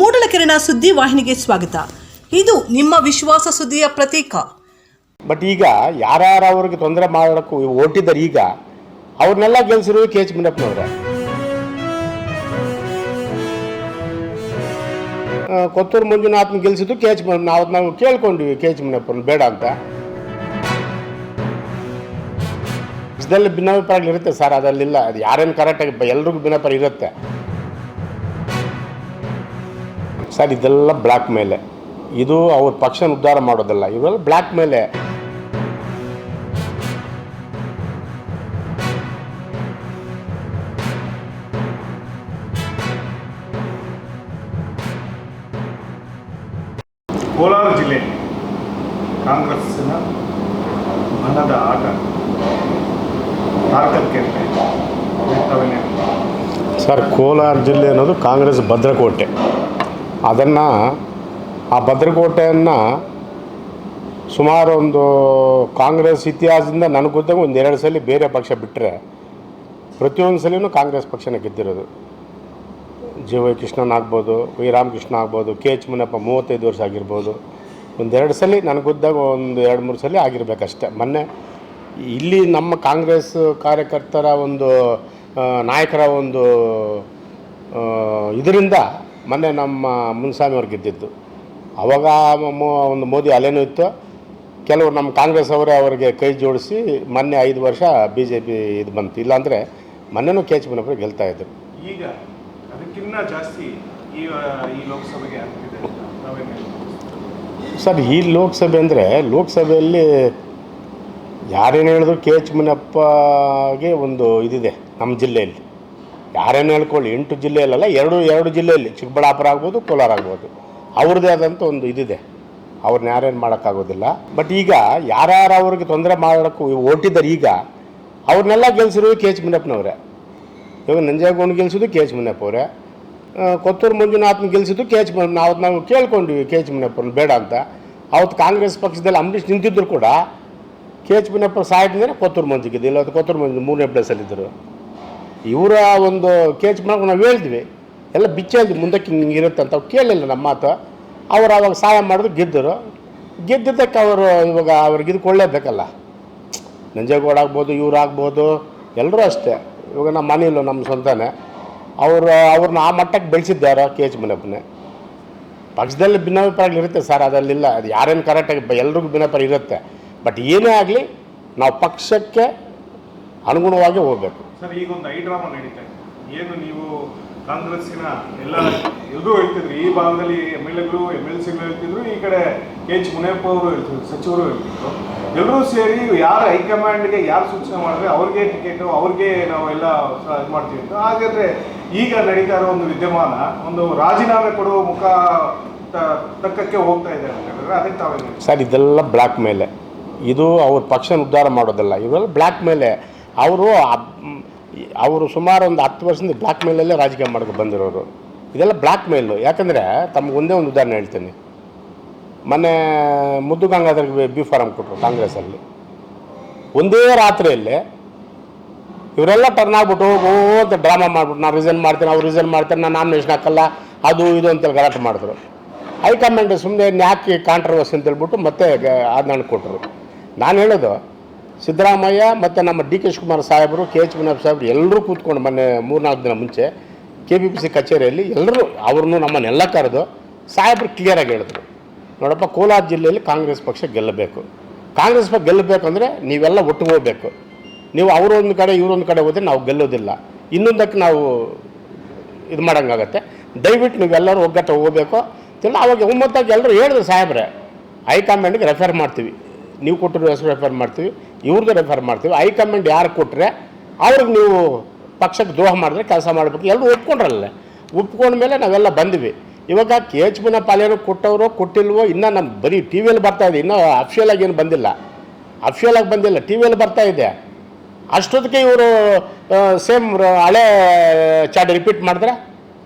ಮೂಡಲಕೆರೆನ ಸುದ್ದಿ ವಾಹಿನಿಗೆ ಸ್ವಾಗತ. ಇದು ನಿಮ್ಮ ವಿಶ್ವಾಸ ಸುದ್ದಿಯ ಪ್ರತೀಕ. ಬಟ್ ಈಗ ಯಾರ್ಯಾರು ಅವ್ರಿಗೆ ತೊಂದರೆ ಮಾಡೋಕ್ಕೂ ಓಟಿದ್ದಾರೆ ಈಗ ಅವ್ರನ್ನೆಲ್ಲ ಗೆಲ್ಸಿರೋ ಕೆ ಎಚ್ ಮುನಿಯಪ್ಪನವ್ರೆ. ಆ, ಕೊತ್ತೂರು ಮಂಜುನಾಥ್ನ ಗೆಲ್ಸಿದ್ದು ಕೆ ಎಚ್ ನಾವು ನಾವು ಕೇಳ್ಕೊಂಡಿವಿ ಕೆ ಎಚ್ ಮುನಿಯಪ್ಪನ ಬೇಡ ಅಂತ. ಇದೆಲ್ಲ ಭಿನ್ನಾಭಿಪ್ರಾಯಗಳು ಇರುತ್ತೆ ಸರ್ ಅದರಲ್ಲಿಲ್ಲ ಅದು ಯಾರೇನು ಕರೆಕ್ಟಾಗಿ ಎಲ್ರಿಗೂ ಭಿನ್ನಾಭಿಪ್ರಾಯ ಇರುತ್ತೆ. ಸರ್ ಇದೆಲ್ಲ ಬ್ಲ್ಯಾಕ್ ಮೇಲೆ. ಇದು ಅವ್ರ ಪಕ್ಷನ ಉದ್ಧಾರ ಮಾಡೋದಲ್ಲ ಇವೆಲ್ಲ ಬ್ಲ್ಯಾಕ್ ಮೇಲೆ. ಕೋಲಾರ ಜಿಲ್ಲೆ ಕಾಂಗ್ರೆಸ್ಸಿನ ಮನದ ಆಟ. ತಾರಕಕ್ಕೆ ಸರ್ ಕೋಲಾರ ಜಿಲ್ಲೆ ಅನ್ನೋದು ಕಾಂಗ್ರೆಸ್ ಭದ್ರಕೋಟೆ. ಅದನ್ನು ಆ ಭದ್ರಕೋಟೆಯನ್ನು ಸುಮಾರು ಒಂದು ಕಾಂಗ್ರೆಸ್ ಇತಿಹಾಸದಿಂದ ನನಗೆ ಗೊತ್ತಾಗ ಒಂದು ಎರಡು ಸಲ ಬೇರೆ ಪಕ್ಷ ಬಿಟ್ಟರೆ ಪ್ರತಿಯೊಂದು ಸಲನೂ ಕಾಂಗ್ರೆಸ್ ಪಕ್ಷನ ಗೆದ್ದಿರೋದು. ಜಿ ವೈ ಕೃಷ್ಣನ್ ಆಗ್ಬೋದು, ವಿ ರಾಮಕೃಷ್ಣ ಆಗ್ಬೋದು, ಕೆ ಎಚ್ ಮುನಪ್ಪ ಮೂವತ್ತೈದು ವರ್ಷ ಆಗಿರ್ಬೋದು. ಒಂದೆರಡು ಸಲ ನನಗೆ ಗೊತ್ತಾಗ ಒಂದು ಎರಡು ಮೂರು ಸಲ ಆಗಿರಬೇಕಷ್ಟೇ. ಮೊನ್ನೆ ಇಲ್ಲಿ ನಮ್ಮ ಕಾಂಗ್ರೆಸ್ ಕಾರ್ಯಕರ್ತರ ಒಂದು ನಾಯಕರ ಒಂದು ಇದರಿಂದ ಮೊನ್ನೆ ನಮ್ಮ ಮುನ್ಸ್ವಾಮಿ ಅವ್ರು ಗೆದ್ದಿದ್ದು. ಅವಾಗ ಮೊ- ಒಂದು ಮೋದಿ ಅಲೆನೂ ಇತ್ತು. ಕೆಲವರು ನಮ್ಮ ಕಾಂಗ್ರೆಸ್ ಅವರೇ ಅವರಿಗೆ ಕೈ ಜೋಡಿಸಿ ಮೊನ್ನೆ ಐದು ವರ್ಷ ಬಿ ಜೆ ಪಿ ಇದು ಬಂತು. ಇಲ್ಲಾಂದರೆ ಮೊನ್ನೆನೂ ಕೆ ಎಚ್ ಗೆಲ್ತಾ ಇದ್ದರು ಈಗ ಅದಕ್ಕಿಂತ ಜಾಸ್ತಿ ಈ ಲೋಕಸಭೆಗೆ ಸರ್ ಈ ಲೋಕಸಭೆ ಅಂದರೆ ಲೋಕಸಭೆಯಲ್ಲಿ ಯಾರೇನು ಹೇಳಿದ್ರು ಕೆ ಎಚ್ ಮುನಿಯಪ್ಪಗೆ ಒಂದು ಇದಿದೆ ನಮ್ಮ ಜಿಲ್ಲೆಯಲ್ಲಿ. ಯಾರೇನು ಹೇಳ್ಕೊಳ್ಳಿ, ಎಂಟು ಜಿಲ್ಲೆಯಲ್ಲ ಎರಡು ಎರಡು ಜಿಲ್ಲೆಯಲ್ಲಿ, ಚಿಕ್ಕಬಳ್ಳಾಪುರ ಆಗ್ಬೋದು, ಕೋಲಾರ ಆಗ್ಬೋದು. ಅವ್ರದ್ದೇ ಆದಂಥ ಒಂದು ಇದಿದೆ. ಅವ್ರನ್ನ ಯಾರೇನು ಮಾಡೋಕ್ಕಾಗೋದಿಲ್ಲ. ಬಟ್ ಈಗ ಯಾರ್ಯಾರು ಅವ್ರಿಗೆ ತೊಂದರೆ ಮಾಡೋಕ್ಕೂ ಓಟಿದ್ದಾರೆ ಈಗ, ಅವ್ರನ್ನೆಲ್ಲ ಗೆಲ್ಸಿರೋದು ಕೆ ಎಚ್ ಮುನಿಯಪ್ಪನವ್ರೆ. ಇವಾಗ ನಂಜೇಗೌಡ ಗೆಲ್ಸಿದ್ದು ಕೆ ಎಚ್ ಅವರೇ ಕೊತ್ತೂರು ಮಂಜುನಾಥ್ನ ಗೆಲ್ಸಿದ್ದು ಕೆ ಎಚ್ ನಾವು ನಾವು ಕೇಳ್ಕೊಂಡಿವಿ ಕೆ ಎಚ್ ಬೇಡ ಅಂತ. ಅವತ್ತು ಕಾಂಗ್ರೆಸ್ ಪಕ್ಷದಲ್ಲಿ ಅಂಬರೀಷ್ ನಿಂತಿದ್ರು ಕೂಡ, ಕೆ ಎಚ್ ಮುನಿಯಪ್ಪ ಸಾಯಿದ್ಮೇಲೆ ಕೊತ್ತೂರು ಮಂಜು ಗೆದ್ದು ಇಲ್ಲ ಕೊತ್ತೂರು ಮಂಜು ಮೂರನೇ ಪ್ಲೇಸಲ್ಲಿದ್ದರು ಇವರ ಒಂದು ಕೆ ಮಾಡಿ ನಾವು ಹೇಳಿದ್ವಿ, ಎಲ್ಲ ಬಿಚ್ಚ ಹೇಳಿದ್ವಿ ಮುಂದಕ್ಕೆ ಹಿಂಗೆ ಇರುತ್ತೆ ಅಂತ ಅವ್ರು ಕೇಳಲಿಲ್ಲ ನಮ್ಮ ಮಾತು. ಅವ್ರು ಅವಾಗ ಸಹಾಯ ಮಾಡಿದ್ರು, ಗೆದ್ದರು. ಗೆದ್ದಿದ್ದಕ್ಕೆ ಅವರು ಇವಾಗ ಅವ್ರಿಗೆ ಇದು ಕೊಳ್ಳೇಬೇಕಲ್ಲ ನಂಜೇಗೌಡ ಆಗ್ಬೋದು, ಇವ್ರು ಆಗ್ಬೋದು, ಎಲ್ಲರೂ ಅಷ್ಟೇ. ಇವಾಗ ನಮ್ಮ ಮನೆಯಲ್ಲೂ ನಮ್ಮ ಸ್ವಂತನೇ. ಅವರು ಅವ್ರನ್ನ ಆ ಮಟ್ಟಕ್ಕೆ ಬೆಳೆಸಿದ್ದಾರೋ ಕೆ ಎಚ್ ಪಕ್ಷದಲ್ಲಿ ಭಿನ್ನಾಭಿಪ್ರಾಯಗಳು ಇರುತ್ತೆ ಸರ್ ಅದರಲ್ಲಿಲ್ಲ ಅದು ಯಾರೇನು ಕರೆಕ್ಟಾಗಿ ಎಲ್ರಿಗೂ ಭಿನ್ನಾಭಿಪ್ರಾಯ ಇರುತ್ತೆ. ಬಟ್ ಏನೇ ಆಗಲಿ, ನಾವು ಪಕ್ಷಕ್ಕೆ ಅನುಗುಣವಾಗಿ ಹೋಗಬೇಕು ಸರ್ ಈಗ ಒಂದು ಐ ಡ್ರಾಮಾ ನಡೀತಾ ಇದೆ. ಏನು ನೀವು ಕಾಂಗ್ರೆಸ್ಸಿನ ಎಲ್ಲ ಎಲ್ಲರೂ ಹೇಳ್ತಿದ್ರು ಈ ಭಾಗದಲ್ಲಿ ಎಂ ಎಲ್ ಎಗಳು ಎಂ ಎಲ್ ಸಿಗಳು ಹೇಳ್ತಿದ್ರು ಈ ಕಡೆ ಕೆ ಎಚ್ ಮುನಿಯಪ್ಪ ಅವರು ಹೇಳ್ತಿದ್ರು ಸಚಿವರು ಹೇಳ್ತಿದ್ರು. ಎಲ್ಲರೂ ಸೇರಿ ಯಾರು ಹೈಕಮಾಂಡ್ಗೆ ಯಾರು ಸೂಚನೆ ಮಾಡಿದ್ರೆ ಅವ್ರಿಗೆ ಟಿಕೆಟು ಅವ್ರಿಗೆ ನಾವು ಎಲ್ಲ ಇದು ಮಾಡ್ತೀವಿ ಅಂತ. ಹಾಗಾದ್ರೆ ಈಗ ನಡೀತಾ ಇರೋ ಒಂದು ವಿದ್ಯಮಾನ ಒಂದು ರಾಜೀನಾಮೆ ಕೊಡುವ ಮುಖ ತಕ್ಕಕ್ಕೆ ಹೋಗ್ತಾ ಇದೆ ಅಂತ ಹೇಳಿದ್ರೆ ಅದಕ್ಕೆ ತಾವೇ ಸರ್ ಇದೆಲ್ಲ ಬ್ಲ್ಯಾಕ್ ಮೇಲೆ. ಇದು ಅವ್ರ ಪಕ್ಷನ ಉದ್ಧಾರ ಮಾಡೋದಲ್ಲ ಇವೆಲ್ಲ ಬ್ಲ್ಯಾಕ್ ಮೇಲೆ. ಅವರು ಅವರು ಸುಮಾರು ಒಂದು ಹತ್ತು ವರ್ಷದಿಂದ ಬ್ಲ್ಯಾಕ್ ಮೇಲಲ್ಲೇ ರಾಜಕೀಯ ಮಾಡ್ಕೊಂಡು ಬಂದಿರೋರು. ಇದೆಲ್ಲ ಬ್ಲ್ಯಾಕ್ ಮೇಲು ಯಾಕಂದರೆ ತಮ್ಗೆ ಒಂದೇ ಒಂದು ಉದಾಹರಣೆ ಹೇಳ್ತೀನಿ. ಮೊನ್ನೆ ಮುದ್ದು ಗಂಗಾಧರ್ಗೆ ಬಿ ಫಾರಮ್ ಕೊಟ್ಟರು ಕಾಂಗ್ರೆಸ್ಸಲ್ಲಿ. ಒಂದೇ ರಾತ್ರಿಯಲ್ಲಿ ಇವರೆಲ್ಲ ಟರ್ನ್ ಆಗ್ಬಿಟ್ಟು ಅಂತ ಡ್ರಾಮಾ ಮಾಡ್ಬಿಟ್ಟು ನಾನು ರಿಸೈನ್ ಮಾಡ್ತೀನಿ, ಅವ್ರು ರಿಸೈನ್ ಮಾಡ್ತಾರೆ, ನಾನು ನಾಮಿನೇಷನ್ ಹಾಕಲ್ಲ, ಅದು ಇದು ಅಂತೇಳಿ ಗಲಾಟೆ ಮಾಡಿದ್ರು. ಹೈಕಮಾಂಡ್ ಸುಮ್ಮನೆ ಯಾಕೆ ಕಾಂಟ್ರವರ್ಸಿ ಅಂತ ಹೇಳ್ಬಿಟ್ಟು ಮತ್ತೆ ಆಜ್ಞಾನ ಕೊಟ್ಟರು ನಾನು ಹೇಳೋದು ಸಿದ್ದರಾಮಯ್ಯ ಮತ್ತು ನಮ್ಮ ಡಿ ಕೆ ಶಿವಕುಮಾರ್ ಸಾಹೇಬರು, ಕೆ ಎಚ್ ಮುನಿಯಪ್ಪ ಸಾಹೇಬರು ಎಲ್ಲರೂ ಕೂತ್ಕೊಂಡು ಮೊನ್ನೆ ಮೂರ್ನಾಲ್ಕು ದಿನ ಮುಂಚೆ ಕೆ ಬಿ ಪಿ ಸಿ ಕಚೇರಿಯಲ್ಲಿ ಎಲ್ಲರೂ ಅವ್ರನ್ನೂ ನಮ್ಮನ್ನೆಲ್ಲ ಕರೆದು ಸಾಹೇಬರು ಕ್ಲಿಯರಾಗಿ ಹೇಳಿದ್ರು. ನೋಡಪ್ಪ, ಕೋಲಾರ ಜಿಲ್ಲೆಯಲ್ಲಿ ಕಾಂಗ್ರೆಸ್ ಪಕ್ಷ ಗೆಲ್ಲಬೇಕು. ಕಾಂಗ್ರೆಸ್ ಪಕ್ಷ ಗೆಲ್ಲಬೇಕಂದ್ರೆ ನೀವೆಲ್ಲ ಒಟ್ಟು ಹೋಗಬೇಕು. ನೀವು ಅವರೊಂದು ಕಡೆ, ಇವರೊಂದು ಕಡೆ ಹೋದರೆ ನಾವು ಗೆಲ್ಲೋದಿಲ್ಲ. ಇನ್ನೊಂದಕ್ಕೆ ನಾವು ಇದು ಮಾಡೋಂಗಾಗತ್ತೆ. ದಯವಿಟ್ಟು ನೀವೆಲ್ಲರೂ ಒಗ್ಗಟ್ಟು ಹೋಗಬೇಕು. ತಿಲ್ಲ ಅವಾಗ ಒಮ್ಮತ್ತಾಗಿ ಎಲ್ಲರೂ ಹೇಳಿದ್ರು, ಸಾಹೇಬ್ರೆ, ಹೈಕಮಾಂಡ್ಗೆ ರೆಫರ್ ಮಾಡ್ತೀವಿ. ನೀವು ಕೊಟ್ಟಿರೋ ಹೆಸರು ರೆಫರ್ ಮಾಡ್ತೀವಿ ಇವ್ರದ್ದು ರೆಫರ್ ಮಾಡ್ತೀವಿ ಹೈಕಮಾಂಡ್ ಯಾರು ಕೊಟ್ಟರೆ ಅವ್ರಿಗೆ ನೀವು ಪಕ್ಷಕ್ಕೆ ದ್ರೋಹ ಮಾಡಿದ್ರೆ ಕೆಲಸ ಮಾಡಬೇಕು. ಎಲ್ಲರೂ ಒಪ್ಕೊಂಡ್ರಲ್ಲ. ಒಪ್ಕೊಂಡ ಮೇಲೆ ನಾವೆಲ್ಲ ಬಂದ್ವಿ. ಇವಾಗ ಕೆ ಎಚ್ ಮುನ ಪಾಲೇನೋ ಕೊಟ್ಟವರು, ಕೊಟ್ಟಿಲ್ವೋ, ಇನ್ನೂ ನಮ್ಮ ಬರೀ ಟಿ ವಿಯಲ್ಲಿ ಬರ್ತಾ ಇದೆ. ಇನ್ನೂ ಅಫಿಷಿಯಲ್ ಆಗಿ ಏನು ಬಂದಿಲ್ಲ. ಅಫಿಷಿಯಲ್ ಆಗಿ ಬಂದಿಲ್ಲ. ಟಿ ವಿಯಲ್ಲಿ ಬರ್ತಾ ಇದೆ. ಅಷ್ಟೊತ್ತಿಗೆ ಇವರು ಸೇಮ್ ಹಳೆ ಚಾಟ್ ರಿಪೀಟ್ ಮಾಡಿದ್ರೆ,